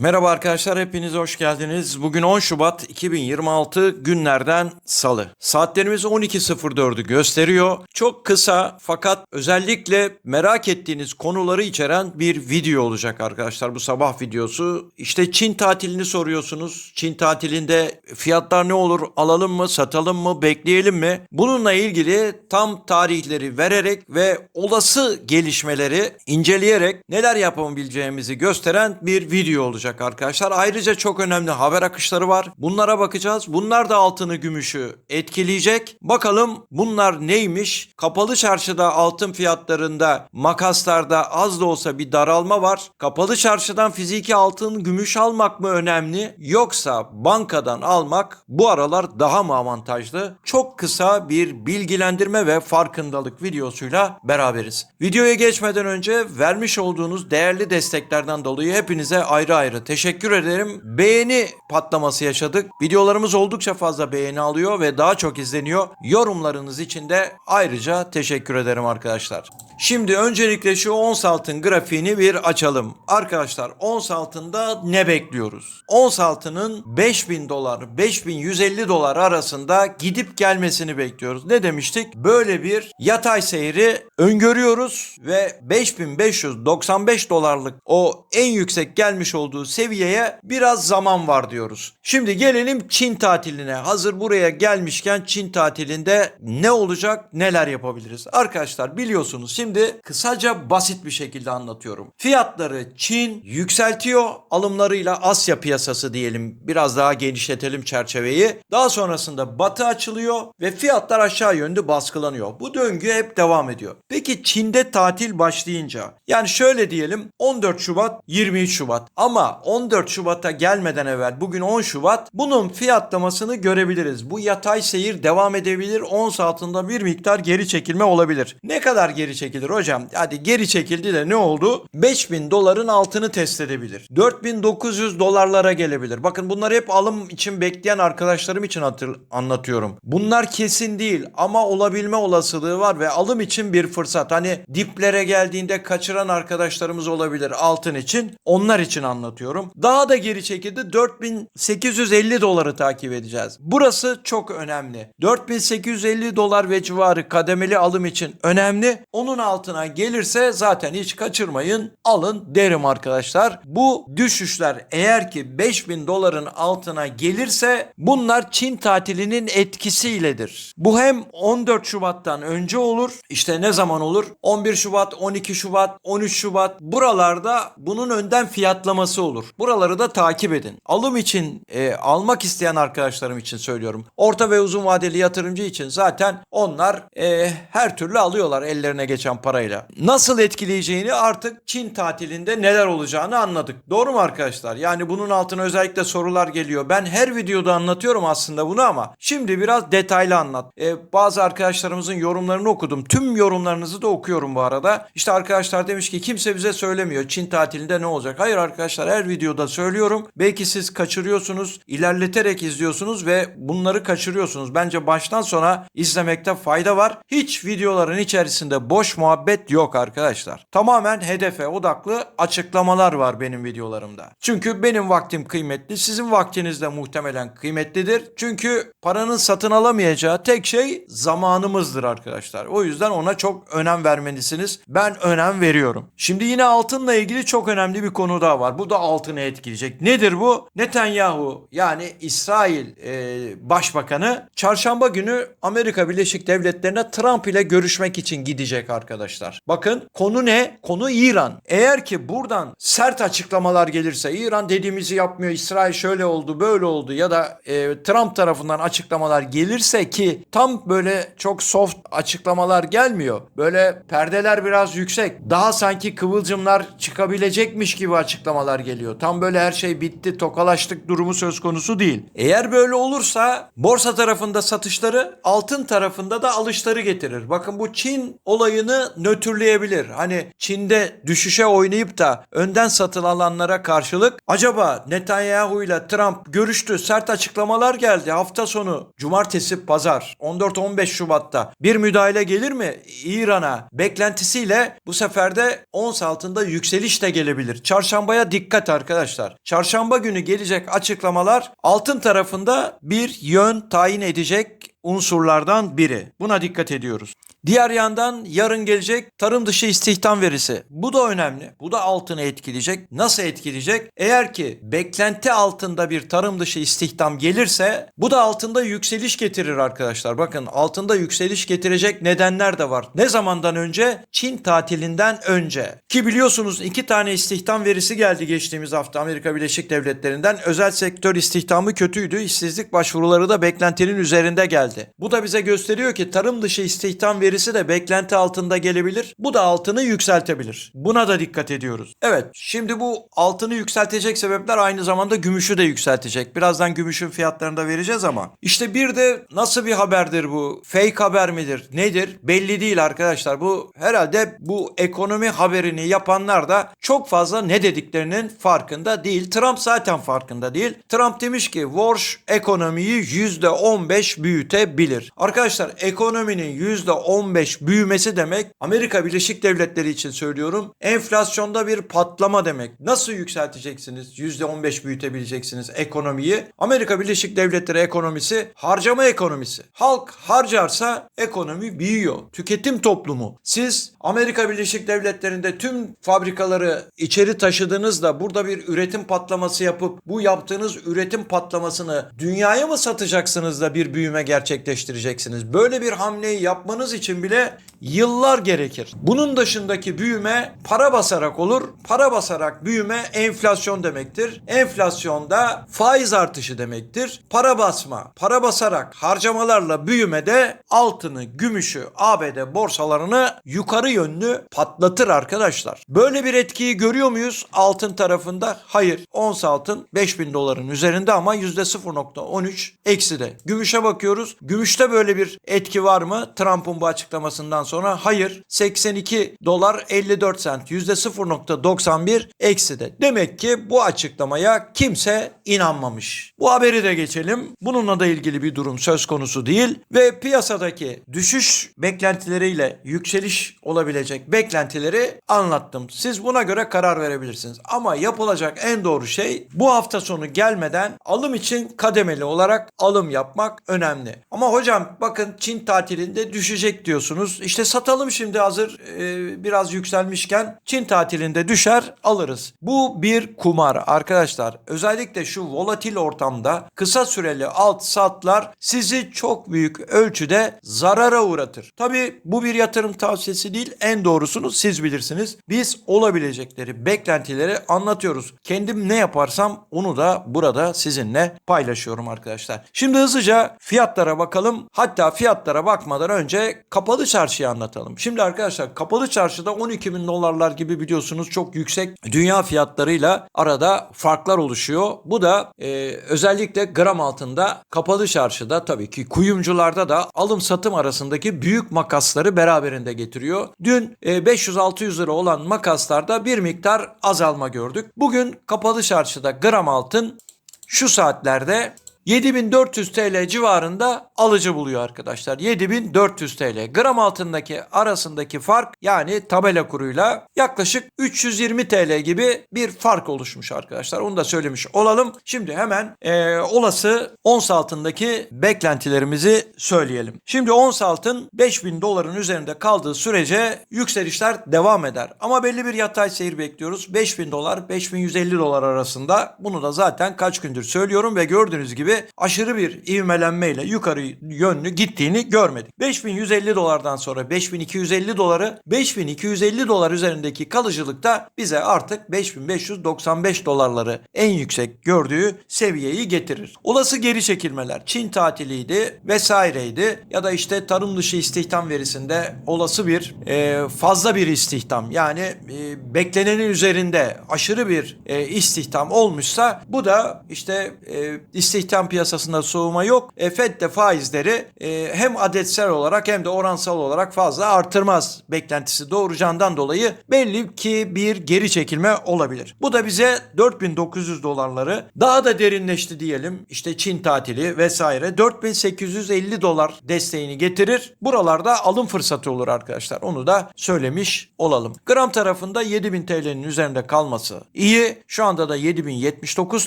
Merhaba arkadaşlar hepiniz hoş geldiniz. Bugün 10 Şubat 2026 günlerden salı. Saatlerimiz 12.04'ü gösteriyor. Çok kısa fakat özellikle merak ettiğiniz konuları içeren bir video olacak arkadaşlar bu sabah videosu. İşte Çin tatilini soruyorsunuz. Çin tatilinde fiyatlar ne olur? Alalım mı, satalım mı, bekleyelim mi? Bununla ilgili tam tarihleri vererek ve olası gelişmeleri inceleyerek neler yapabileceğimizi gösteren bir video olacak arkadaşlar. Ayrıca çok önemli haber akışları var. Bunlara bakacağız. Bunlar da altını gümüşü etkileyecek. Bakalım bunlar neymiş? Kapalı çarşıda altın fiyatlarında makaslarda az da olsa bir daralma var. Kapalı çarşıdan fiziki altın gümüş almak mı önemli yoksa bankadan almak bu aralar daha mı avantajlı? Çok kısa bir bilgilendirme ve farkındalık videosuyla beraberiz. Videoya geçmeden önce vermiş olduğunuz değerli desteklerden dolayı hepinize ayrı ayrı teşekkür ederim. Beğeni patlaması yaşadık. Videolarımız oldukça fazla beğeni alıyor ve daha çok izleniyor. Yorumlarınız için de ayrıca teşekkür ederim arkadaşlar. Şimdi öncelikle şu ons altın grafiğini bir açalım. Arkadaşlar ons altında ne bekliyoruz? Ons altının 5000 dolar 5150 dolar arasında gidip gelmesini bekliyoruz. Ne demiştik? Böyle bir yatay seyri öngörüyoruz ve 5595 dolarlık o en yüksek gelmiş olduğu seviyeye biraz zaman var diyoruz. Şimdi gelelim Çin tatiline. Hazır buraya gelmişken Çin tatilinde ne olacak, neler yapabiliriz? Arkadaşlar biliyorsunuz şimdi kısaca basit bir şekilde anlatıyorum. Fiyatları Çin yükseltiyor alımlarıyla Asya piyasası diyelim. Biraz daha genişletelim çerçeveyi. Daha sonrasında Batı açılıyor ve fiyatlar aşağı yönlü baskılanıyor. Bu döngü hep devam ediyor. Peki Çin'de tatil başlayınca yani şöyle diyelim 14 Şubat 23 Şubat ama 14 Şubat'a gelmeden evvel bugün 10 Şubat bunun fiyatlamasını görebiliriz. Bu yatay seyir devam edebilir. Ons altında bir miktar geri çekilme olabilir. Ne kadar geri çekilir hocam? Hadi geri çekildi de ne oldu? 5000 doların altını test edebilir. 4900 dolarlara gelebilir. Bakın bunları hep alım için bekleyen arkadaşlarım için hatır, anlatıyorum. Bunlar kesin değil ama olabilme olasılığı var ve alım için bir fırsat. Hani diplere geldiğinde kaçıran arkadaşlarımız olabilir altın için. Onlar için anlatıyorum. Daha da geri çekildi. 4850 doları takip edeceğiz. Burası çok önemli. 4850 dolar ve civarı kademeli alım için önemli. Onun altına gelirse zaten hiç kaçırmayın. Alın derim arkadaşlar. Bu düşüşler eğer ki 5000 doların altına gelirse bunlar Çin tatilinin etkisiyledir. Bu hem 14 Şubat'tan önce olur. İşte ne zaman olur? 11 Şubat, 12 Şubat, 13 Şubat buralarda bunun önden fiyatlaması olur. Buraları da takip edin. Alım için e, almak isteyen arkadaşlarım için söylüyorum. Orta ve uzun vadeli yatırımcı için zaten onlar e, her türlü alıyorlar ellerine geçen parayla. Nasıl etkileyeceğini artık Çin tatilinde neler olacağını anladık. Doğru mu arkadaşlar? Yani bunun altına özellikle sorular geliyor. Ben her videoda anlatıyorum aslında bunu ama şimdi biraz detaylı anlat. E, bazı arkadaşlarımızın yorumlarını okudum. Tüm yorumlarınızı da okuyorum bu arada. İşte arkadaşlar demiş ki kimse bize söylemiyor Çin tatilinde ne olacak. Hayır arkadaşlar her videoda söylüyorum. Belki siz kaçırıyorsunuz, ilerleterek izliyorsunuz ve bunları kaçırıyorsunuz. Bence baştan sona izlemekte fayda var. Hiç videoların içerisinde boş muhabbet yok arkadaşlar. Tamamen hedefe odaklı açıklamalar var benim videolarımda. Çünkü benim vaktim kıymetli, sizin vaktiniz de muhtemelen kıymetlidir. Çünkü paranın satın alamayacağı tek şey zamanımızdır arkadaşlar. O yüzden ona çok önem vermelisiniz. Ben önem veriyorum. Şimdi yine altınla ilgili çok önemli bir konu daha var. Bu da altını etkileyecek. Nedir bu? Netanyahu yani İsrail e, Başbakanı çarşamba günü Amerika Birleşik Devletleri'ne Trump ile görüşmek için gidecek arkadaşlar. Bakın konu ne? Konu İran. Eğer ki buradan sert açıklamalar gelirse İran dediğimizi yapmıyor, İsrail şöyle oldu, böyle oldu ya da e, Trump tarafından açıklamalar gelirse ki tam böyle çok soft açıklamalar gelmiyor. Böyle perdeler biraz yüksek. Daha sanki kıvılcımlar çıkabilecekmiş gibi açıklamalar geliyor. Tam böyle her şey bitti, tokalaştık durumu söz konusu değil. Eğer böyle olursa borsa tarafında satışları, altın tarafında da alışları getirir. Bakın bu Çin olayını nötrleyebilir. Hani Çin'de düşüşe oynayıp da önden satılanlara karşılık acaba Netanyahu ile Trump görüştü. Sert açıklamalar geldi. Hafta sonu cumartesi pazar 14-15 Şubat'ta bir müdahale gelir mi İran'a beklentisiyle bu sefer de ons altında yükseliş de gelebilir. Çarşambaya dikkat arkadaşlar. Çarşamba günü gelecek açıklamalar altın tarafında bir yön tayin edecek unsurlardan biri. Buna dikkat ediyoruz. Diğer yandan yarın gelecek tarım dışı istihdam verisi. Bu da önemli. Bu da altını etkileyecek. Nasıl etkileyecek? Eğer ki beklenti altında bir tarım dışı istihdam gelirse bu da altında yükseliş getirir arkadaşlar. Bakın altında yükseliş getirecek nedenler de var. Ne zamandan önce? Çin tatilinden önce. Ki biliyorsunuz iki tane istihdam verisi geldi geçtiğimiz hafta Amerika Birleşik Devletleri'nden. Özel sektör istihdamı kötüydü. İşsizlik başvuruları da beklentinin üzerinde geldi. Bu da bize gösteriyor ki tarım dışı istihdam verisi de beklenti altında gelebilir. Bu da altını yükseltebilir. Buna da dikkat ediyoruz. Evet şimdi bu altını yükseltecek sebepler aynı zamanda gümüşü de yükseltecek. Birazdan gümüşün fiyatlarını da vereceğiz ama. işte bir de nasıl bir haberdir bu? Fake haber midir? Nedir? Belli değil arkadaşlar. Bu herhalde bu ekonomi haberini yapanlar da çok fazla ne dediklerinin farkında değil. Trump zaten farkında değil. Trump demiş ki Walsh ekonomiyi %15 büyütebilir. Arkadaşlar ekonominin %15 büyümesi demek Amerika Birleşik Devletleri için söylüyorum. Enflasyonda bir patlama demek. Nasıl yükselteceksiniz? %15 büyütebileceksiniz ekonomiyi. Amerika Birleşik Devletleri ekonomisi harcama ekonomisi. Halk harcarsa ekonomi büyüyor. Tüketim toplumu. Siz Amerika Birleşik Devletleri'nde tüm fabrikaları içeri taşıdığınızda burada bir üretim patlaması yapıp bu yaptığınız üretim patlamasını dünyaya mı satacaksınız da bir büyüme gerçekleştireceksiniz? Böyle bir hamleyi yapmanız için bile yıllar gerekir. Bunun dışındaki büyüme para basarak olur. Para basarak büyüme enflasyon demektir. Enflasyonda faiz artışı demektir. Para basma, para basarak harcamalarla büyüme de altını, gümüşü, ABD borsalarını yukarı yönlü patlatır arkadaşlar. Böyle bir etkiyi görüyor muyuz altın tarafında? Hayır. Ons altın 5000 doların üzerinde ama %0.13 eksi de. Gümüşe bakıyoruz. Gümüşte böyle bir etki var mı? Trump'ın bu açıklamasından sonra hayır. 82 dolar 54 sent %0.91 eksi de. Demek ki bu açıklamaya kimse inanmamış. Bu haberi de geçelim. Bununla da ilgili bir durum söz konusu değil ve piyasadaki düşüş beklentileriyle yükseliş olabilecek beklentileri anlattım. Siz buna göre karar verebilirsiniz. Ama yapılacak en doğru şey bu hafta sonu gelmeden alım için kademeli olarak alım yapmak önemli. Ama hocam bakın Çin tatilinde düşecek diyorsunuz. İşte satalım şimdi hazır e, biraz yükselmişken Çin tatilinde düşer alırız. Bu bir kumar arkadaşlar. Özellikle şu volatil ortamda kısa süreli alt satlar sizi çok büyük ölçüde zarara uğratır. Tabi bu bir yatırım tavsiyesi değil en doğrusunu siz bilirsiniz. Biz olabilecekleri beklentileri anlatıyoruz. Kendim ne yaparsam onu da burada sizinle paylaşıyorum arkadaşlar. Şimdi hızlıca fiyatlara bakalım. Hatta fiyatlara bakmadan önce kapalı çarşıyı anlatalım. Şimdi arkadaşlar kapalı çarşıda 12 bin dolarlar gibi biliyorsunuz çok yüksek dünya fiyatlarıyla arada farklar oluşuyor. Bu da e, özellikle gram altında kapalı çarşıda tabii ki kuyumcularda da alım satım arasındaki büyük makasları beraberinde getiriyor. Dün e, 500-600 lira olan makaslarda bir miktar azalma gördük. Bugün kapalı çarşıda gram altın şu saatlerde 7400 TL civarında alıcı buluyor arkadaşlar. 7400 TL. Gram altındaki arasındaki fark yani tabela kuruyla yaklaşık 320 TL gibi bir fark oluşmuş arkadaşlar. Onu da söylemiş olalım. Şimdi hemen e, olası ons altındaki beklentilerimizi söyleyelim. Şimdi ons altın 5000 doların üzerinde kaldığı sürece yükselişler devam eder. Ama belli bir yatay seyir bekliyoruz. 5000 dolar 5150 dolar arasında. Bunu da zaten kaç gündür söylüyorum ve gördüğünüz gibi aşırı bir ivmelenmeyle yukarı yönlü gittiğini görmedik. 5150 dolardan sonra 5250 doları 5250 dolar üzerindeki kalıcılıkta bize artık 5595 dolarları en yüksek gördüğü seviyeyi getirir. Olası geri çekilmeler Çin tatiliydi vesaireydi ya da işte tarım dışı istihdam verisinde olası bir e, fazla bir istihdam yani e, beklenenin üzerinde aşırı bir e, istihdam olmuşsa bu da işte e, istihdam Zaten piyasasında soğuma yok. E, FED de faizleri e, hem adetsel olarak hem de oransal olarak fazla artırmaz beklentisi doğuracağından dolayı belli ki bir geri çekilme olabilir. Bu da bize 4900 dolarları daha da derinleşti diyelim. İşte Çin tatili vesaire 4850 dolar desteğini getirir. Buralarda alım fırsatı olur arkadaşlar. Onu da söylemiş olalım. Gram tarafında 7000 TL'nin üzerinde kalması iyi. Şu anda da 7079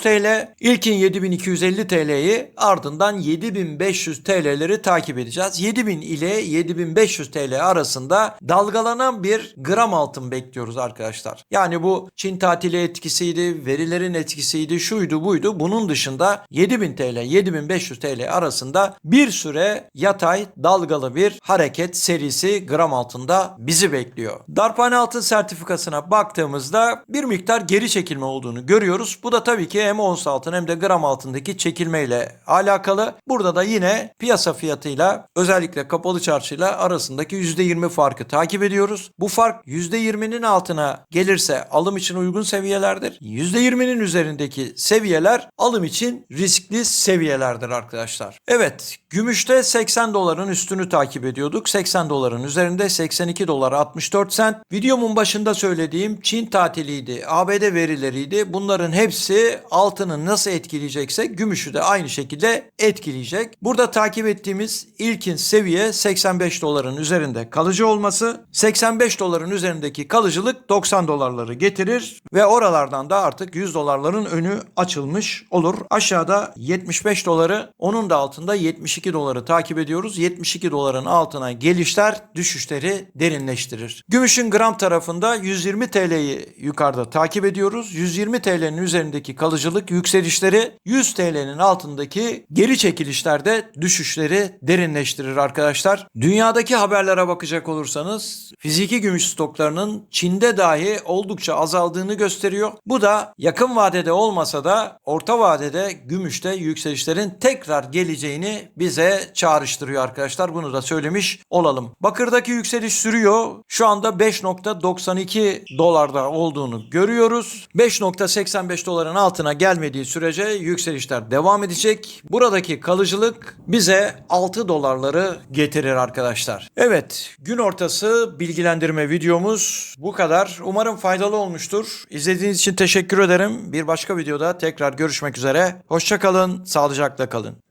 TL. İlkin 7250 TL'yi ardından 7500 TL'leri takip edeceğiz. 7000 ile 7500 TL arasında dalgalanan bir gram altın bekliyoruz arkadaşlar. Yani bu Çin tatili etkisiydi, verilerin etkisiydi, şuydu buydu. Bunun dışında 7000 TL, 7500 TL arasında bir süre yatay dalgalı bir hareket serisi gram altında bizi bekliyor. Darphane altın sertifikasına baktığımızda bir miktar geri çekilme olduğunu görüyoruz. Bu da tabii ki hem ons altın hem de gram altındaki çekilmeyle alakalı. Burada da yine piyasa fiyatıyla özellikle kapalı çarşıyla arasındaki %20 farkı takip ediyoruz. Bu fark %20'nin altına gelirse alım için uygun seviyelerdir. %20'nin üzerindeki seviyeler alım için riskli seviyelerdir arkadaşlar. Evet, gümüşte 80 doların üstünü takip ediyorduk. 80 doların üzerinde 82 dolar 64 sent. Videomun başında söylediğim Çin tatiliydi, ABD verileriydi. Bunların hepsi altını nasıl etkileyecekse gümüşü de aynı şekilde etkileyecek. Burada takip ettiğimiz ilkin seviye 85 doların üzerinde kalıcı olması. 85 doların üzerindeki kalıcılık 90 dolarları getirir ve oralardan da artık 100 dolarların önü açılmış olur. Aşağıda 75 doları onun da altında 72 doları takip ediyoruz. 72 doların altına gelişler düşüşleri derinleştirir. Gümüşün gram tarafında 120 TL'yi yukarıda takip ediyoruz. 120 TL'nin üzerindeki kalıcılık yükselişleri 100 TL'nin altındaki geri çekilişlerde düşüşleri derinleştirir arkadaşlar. Dünyadaki haberlere bakacak olursanız fiziki gümüş stoklarının Çin'de dahi oldukça azaldığını gösteriyor. Bu da yakın vadede olmasa da orta vadede gümüşte yükselişlerin tekrar geleceğini bize çağrıştırıyor arkadaşlar. Bunu da söylemiş olalım. Bakırdaki yükseliş sürüyor. Şu anda 5.92 dolarda olduğunu görüyoruz. 5.85 doların altına gelmediği sürece yükselişler devam edecek. Buradaki kalıcılık bize 6 dolarları getirir arkadaşlar. Evet, gün ortası bilgilendirme videomuz bu kadar. Umarım faydalı olmuştur. İzlediğiniz için teşekkür ederim. Bir başka videoda tekrar görüşmek üzere. Hoşçakalın, sağlıcakla kalın.